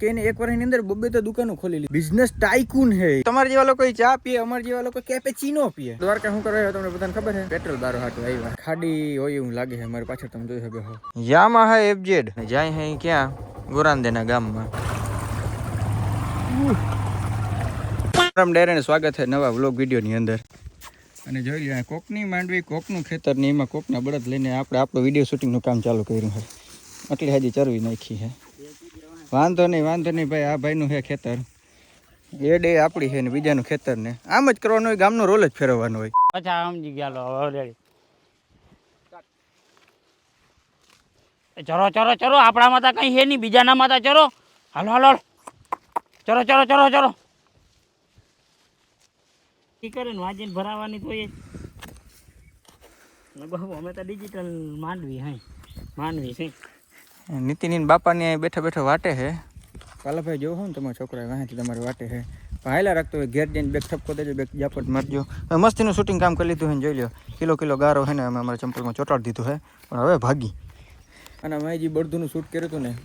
કે એને એક વર્ષની અંદર બબે તો દુકાનો ખોલી લીધી. બિઝનેસ ટાઈકૂન હે તમારા જેવા લોકો ચા પીએ, અમારા જેવા લોકો કેપેચીનો પીએ. દ્વારકા શું કરવા તમને બધાને ખબર છે? પેટ્રોલ બારો હાટું આવ્યા. ખાડી હોય એવું લાગે છે મારી પાછળ, તમે જોઈ શકો છો. યામાહા એફજેડ જાય હે ક્યાં? ગોરાંદેના ગામમાં. રામ ડેરેને સ્વાગત છે નવા વ્લોગ વિડીયોની અંદર. અને જોઈ લો કોકની માંડવી, કોકનું ખેતર ને એમાં કોકના બળદ લઈને આપણે આપણું વીડિયો શૂટિંગનું કામ ચાલુ કર્યું છે. એટલે હજી ચરવી નાખી છે. વાંધો નહીં વાંધો નહીં ભાઈ, આ ભાઈનું છે ખેતર. એ ડે આપણી છે ને બીજાનું ખેતર ને. આમ જ કરવાનું હોય, ગામનો રોલ જ ફેરવવાનો હોય. અચ્છા સમજી ગયા લો ચરો ચરો ચરો, આપણા માતા કઈ છે નહીં, બીજાના માતા ચરો. હાલો હાલો. ચરો ચરો ચરો ચરો. કી કરે ને, વાંચીને ભરાવાની તો એ. અમે તો ડિજિટલ માંડવી હા માનવી છે. નીતિની બાપાની અહીં બેઠા બેઠા વાટે છે. કાલાભાઈ જોવો ને તમારા છોકરા વાંચી તમારે વાટે છે. હાયલા રાખતો હોય ઘેર જઈને બેગ ઠપકો દેજો બેગ જાપટ મારજો. મસ્તીનું શૂટિંગ કામ કરી લીધું છે ને જોઈ લો. કિલો કિલો ગારો છે ને અમે અમારા ચંપલમાં ચોટાડી દીધું છે. પણ હવે ભાગી. અને અમે જે બળદુનું શૂટ કર્યું હતું ને.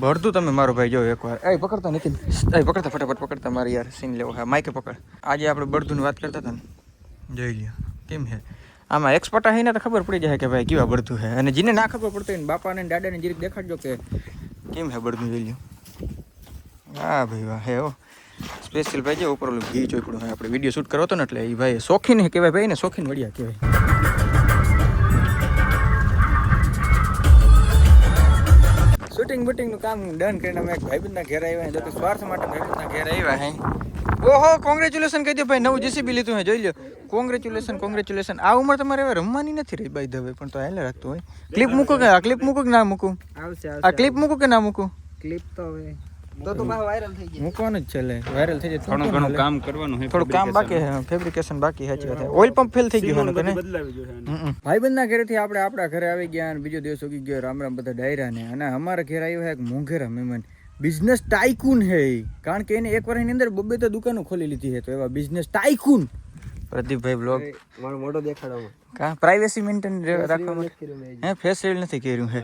બળદું તમે મારો ભાઈ જો એકવાર. એ પકડતા નથી એ પકડતા ફટાફટ પકડતા મારે યાર સીન લેવો હા માઇકે પકડ. આજે આપણે બળદુની વાત કરતા હતા ને. જોઈ લ્યો. કેમ છે? આમાં એક્સપર્ટ હે ને તો ખબર પડી જાય કે ભાઈ કેવા બળતું છે. અને જેને ના ખબર પડતી હોય ને બાપાને દાદાને જીરીક દેખાડજો કે કેમ છે બળદું જોઈ હા ભાઈ વાહ, હે ઓ સ્પેશિયલ ભાઈ છે ઉપર ઓલું ઘી ચોપડું હોય, આપણે વીડિયો શૂટ કરવો હતો ને એટલે એ ભાઈ શોખીન કહેવાય ભાઈ ને, શોખીન વળિયા કહેવાય. શૂટિંગ બુટિંગનું કામ ડન કરીને અમે ભાઈબંધના ઘેર આવ્યા તો સ્વાર્થ માટે ભાઈબંધના ઘેર આવ્યા હે. ઓહો કોંગ્રેચ્યુલેશન કહી દો ભાઈ નવું જેસીબી લીધું હે જોઈ લો કોંગ્રેચ્યુલેશન કોંગ્રેચ્યુલેશન આ ઉંમર તમારે હવે રમવાની નથી રહી ભાઈ દવે પણ તો હેલે રાખતું હોય. ક્લિપ મૂકો કે આ ક્લિપ મૂકો કે ના મૂકું? આ ક્લિપ મૂકો કે ના મૂકું? ક્લિપ તો હવે તો તો વાયરલ થઈ ગઈ મૂકવાનું જ છે વાયરલ થઈ જાય થોડું ઘણું કામ કરવાનું છે થોડું કામ બાકી છે ફેબ્રિકેશન બાકી છે સાચી ઓઇલ પંપ ફેલ થઈ ગયું ભાઈબંધના ઘરેથી આપણે આપણા ઘરે આવી ગયા અને બીજો દિવસ ઉગી ગયો રામ રામ બધા ડાયરા ને અને અમારા ઘરે આવ્યો એક મોંઘેરા મહેમાન. બિઝનેસ ટાઈકૂન હે. કારણ કે એને એક વર્ષની અંદર બબે તો દુકાનો ખોલી લીધી છે તો એવા બિઝનેસ ટાઈકૂન પ્રદીપભાઈ બ્લોગ મારો મોટો દેખાડો કા? પ્રાઇવેસી મેન્ટેન રાખવા માટે? હે ફેસ રિવીલ નથી કર્યું હે.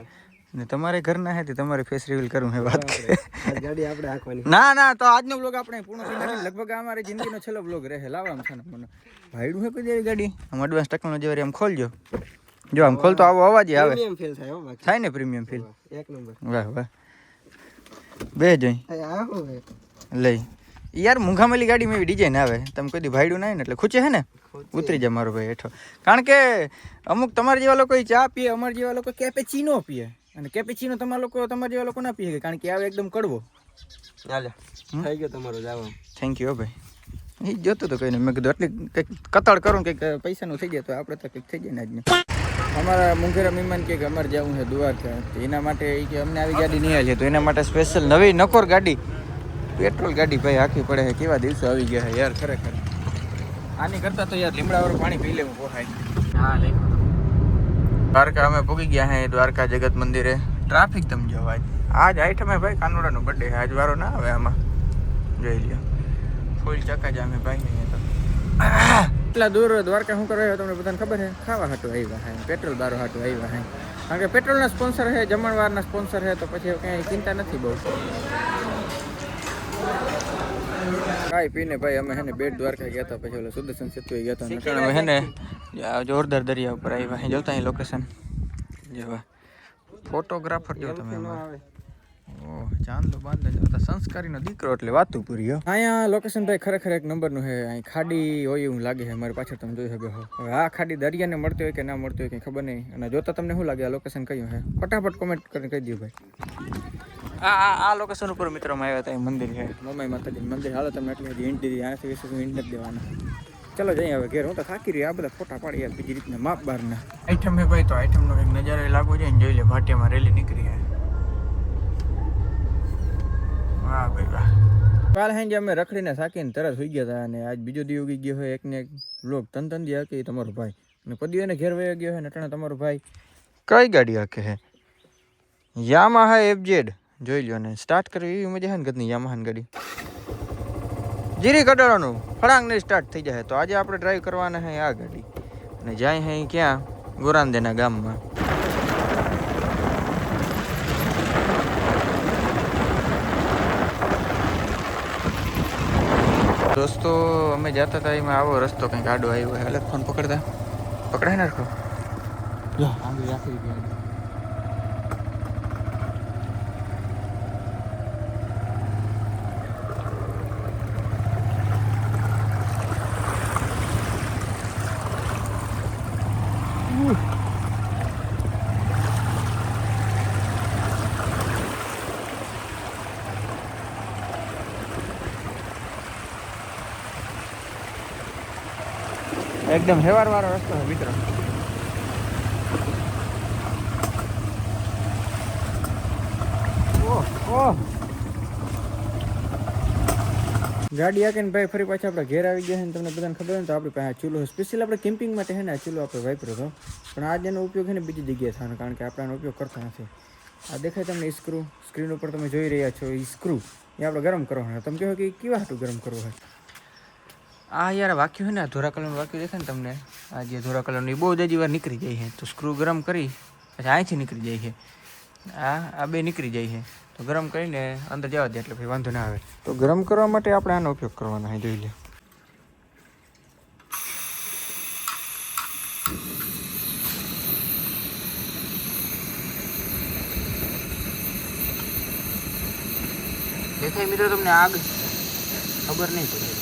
ને તમારે ઘરના હે તે તમારે ફેસ રિવીલ કરવું હે વાત કે. ગાડી આપણે હાંકવાની ના ના તો આજનો બ્લોગ આપણે પૂર્ણ થઈ. લગભગ અમારી જિંદગીનો છેલ્લો બ્લોગ રહે. લાવવા છે ને મને. ભાઈડું હે કોઈ દેવી ગાડી? આમ એડવાન્સ ટેકનોલોજી વાળી આમ ખોલજો. જો આમ ખોલતો આવો અવાજ આવે. પ્રીમિયમ ફીલ થાય હો થાય ને પ્રીમિયમ ફીલ એક નંબર વાહ વાહ. બે જોઈ. લઈ. યાર મૂંઘામેલી ગાડી માં એવી ડિઝાઇન આવે. તમે કોઈ દી ભાઈડું નાય ને એટલે ખૂચે હે ને? ઉતરી જાય મારો ભાઈ હેઠો. કારણ કે અમુક તમારા જેવા લોકો ચા પીએ અમારા જેવા લોકો કેપેચીનો પીએ. અને કેપેચીનો તમારા લોકો તમારા જેવા લોકો ના પીએ કારણ કે આવે એકદમ કડવો. ચાલે થઈ ગયો તમારો જવાબ થેન્ક યુ ભાઈ. એ જોતું તો કઈ નહીં. મેં કીધું એટલે કંઈક કતાળ કરું ને કંઈક પૈસાનું થઈ જાય તો આપણે તો કંઈક થઈ જાય ને આજને. અમારા મુંઘેરા મહેમાન કે અમારે જવું છે દ્વારકા. તો એના માટે એ કે અમને આવી ગાડી નહીં આવી છે તો એના માટે સ્પેશિયલ નવી નકોર ગાડી. પેટ્રોલ ગાડી ભાઈ આખી પડે છે. કેવા દિવસો આવી ગયા છે યાર ખરેખર. આની કરતાં તો યાર લીમડાવાળું પાણી પી લેવું પોહાય. હા લે. દ્વારકા અમે પૂગી ગયા હે દ્વારકા જગત મંદિરે. ટ્રાફિક તમે જો આજ આઈટમે ભાઈ કાનોડાનો બર્થડે આજ વારો ના આવે આમાં. જોઈ લ્યો. ફૂલ ચક્કા અમે ભાઈ અહીંયા તો. એટલા દૂર દ્વારકા શું કરવા આવ્યા તમને બધાને ખબર છે? ખાવા હાટું આવ્યા હે પેટ્રોલ બારો હાટું આવ્યા હે. કારણ કે પેટ્રોલના સ્પોન્સર છે જમણવારના સ્પોન્સર છે તો પછી કંઈ ચિંતા નથી બહુ. ખાઈ પીને ભાઈ અમે હે ને બેટ દ્વારકા ગયા હતા પછી ઓલા સુદર્શન સેતુ ગયા હતા નટાણ અમે હે ને આ જોરદાર દરિયા ઉપર આવ્યા અહીં જોતા અહીં લોકેશન જેવા. ફોટોગ્રાફર જો તમે એમાં. ઓહ ચાંદલો બાંધે જોતા સંસ્કારીનો દીકરો એટલે વાતું પૂરી હો. અહીંયા લોકેશન ભાઈ ખરેખર એક નંબરનું છે. અહીં ખાડી હોય એવું લાગે છે મારી પાછળ તમે જોઈ શકો છો. હવે આ ખાડી દરિયાને મળતી હોય કે ના મળતી હોય કંઈ ખબર નહીં. અને જોતા તમને શું લાગે આ લોકેશન કયું છે? ફટાફટ કોમેન્ટ કરીને કહી દો ભાઈ. આ આ આ લોકેશન ઉપર મિત્રોમાં આવ્યા હતા એ મંદિર છે. મમ્મી માતાજી મંદિર. હાલો તમે એટલે બધી હિન્ટ દીધી. આનાથી વિશે હિન્ટ નથી દેવાના. ચલો જઈએ હવે ઘેર. હું તો થાકી રહ્યો. આ બધા ફોટા પાડી યાર. બીજી રીતના માપ બારના. આઈટમ ભાઈ તો આઈટમનો એક નજારો લાગવો જોઈએ ને જોઈ લે. ભાટિયામાં રેલી નીકળી હે વાહ ભાઈ. વાહ કાલ હાંજે અમે રખડીને સાકીને તરત સુઈ ગયા હતા અને આજ બીજો દી ઉગી ગયો હોય એકને એક લોક તન તન દી હાકે તમારો ભાઈ. અને પદીઓ એને ઘેર વયો ગયો હોય ને અટાણે તમારો ભાઈ. કઈ ગાડી હાકે હે? Yamaha FZ. જોઈ લ્યો ને સ્ટાર્ટ કરવી એવી મજા છે ને ગતની યામાહાની ગાડી. જીરી કડાળાનું ફળાંગ નહીં સ્ટાર્ટ થઈ જાય. તો આજે આપણે ડ્રાઈવ કરવાના હે આ ગાડી. અને જાય હે ક્યાં? ગોરાંદેના ગામમાં. દોસ્તો અમે જતા હતા, એમાં આવો રસ્તો કંઈક આડો આવ્યો હોય અલગ ફોન પકડતા. પકડાય ને રખો. આંગળી રાખી ગયા એકદમ હેવાર વાળો રસ્તો છે, મિત્રો. ગાડી આકીને ભાઈ ફરી પાછા આપણે ઘેર આવી ગયા છે તમને બધાને ખબર હોય તો આપણી પાસે ચૂલો સ્પેશિયલ આપણે કેમ્પિંગ માટે છે ને આ ચૂલો આપણે વાપર્યો હતો. પણ આજે એનો ઉપયોગ છે ને બીજી જગ્યાએ થવાનો, કારણ કે આપણે એનો ઉપયોગ કરતા નથી. આ દેખાય તમને સ્ક્રૂ સ્ક્રીન ઉપર તમે જોઈ રહ્યા છો એ સ્ક્રૂ એ આપણે ગરમ કરવાનો તમે કહો કે કેવા હાટું ગરમ કરવું હોય આ યાર વાક્યું છે ને ધોરા કલરનું વાક્યું દેખાય ને તમને? આ જે ધોરા કલરનું એ બહુ જજી વાર નીકળી જાય છે. તો સ્ક્રૂ ગરમ કરી, પછી અહીંથી નીકળી જાય છે. આ આ બે નીકળી જાય છે. તો ગરમ કરીને અંદર જવા દે એટલે ભાઈ વાંધો ના આવે. તો ગરમ કરવા માટે આપણે આનો ઉપયોગ કરવાનો છે, જોઈ લે. દેખાય મિત્રો તમને આગ? ખબર નહીં પડે.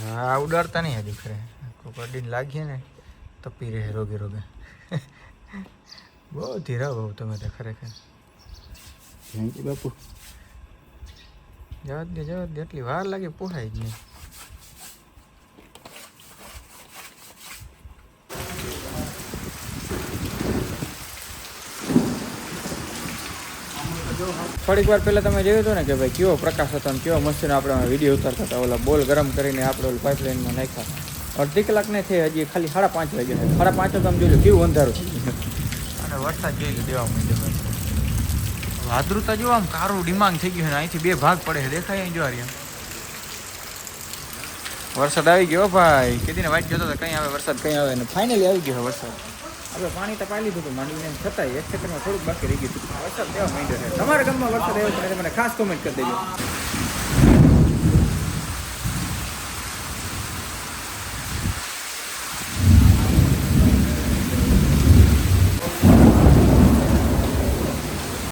હા ઉડાડતા નહીં હજી ખરે કોઈ અડીને લાગીએ ને તપી રહે રોગે રોગે. બહુ ધીરા બહુ તમે તો ખરેખર. બાપુ. જવા દે જવા દે. એટલી વાર લાગે પોહાય જ નહીં. થોડીક વાર પહેલાં તમે જોયું હતું ને કે ભાઈ કેવો પ્રકાશ હતો ને કેવો મશીન આપણે વીડિયો ઉતારતા હતા, ઓલા બોલ ગરમ કરીને આપણે ઓલું પાઇપલાઇનમાં નાખ્યા. અડધી કલાક ને થઈ, હજી ખાલી સાડા પાંચ વાગે સાડા પાંચ તમે જોઈ લો કેવું અંધારું અને વરસાદ જોઈ લો દેવા માંડ્યો વાદળુતા જો આમ કારું ડિમાંગ થઈ ગયું છે અહીંથી બે ભાગ પડે છે. દેખાય અહીં જો આ વરસાદ આવી ગયો ભાઈ. કેદીને વાઈટ જોતો તો કઈ આવે, વરસાદ કઈ આવે ને ફાઇનલી આવી ગયો વરસાદ. આપણે પાણી તો પાઈ લીધું હતું માંડવીને છતાંય એક સેકન્ડમાં થોડુંક બાકી રહી ગયું. હતું વરસાદ કેવા માંડ્યો છે? તમારા ગામમાં વરસાદ આવ્યો છે તમે ખાસ કોમેન્ટ કરી દેજો.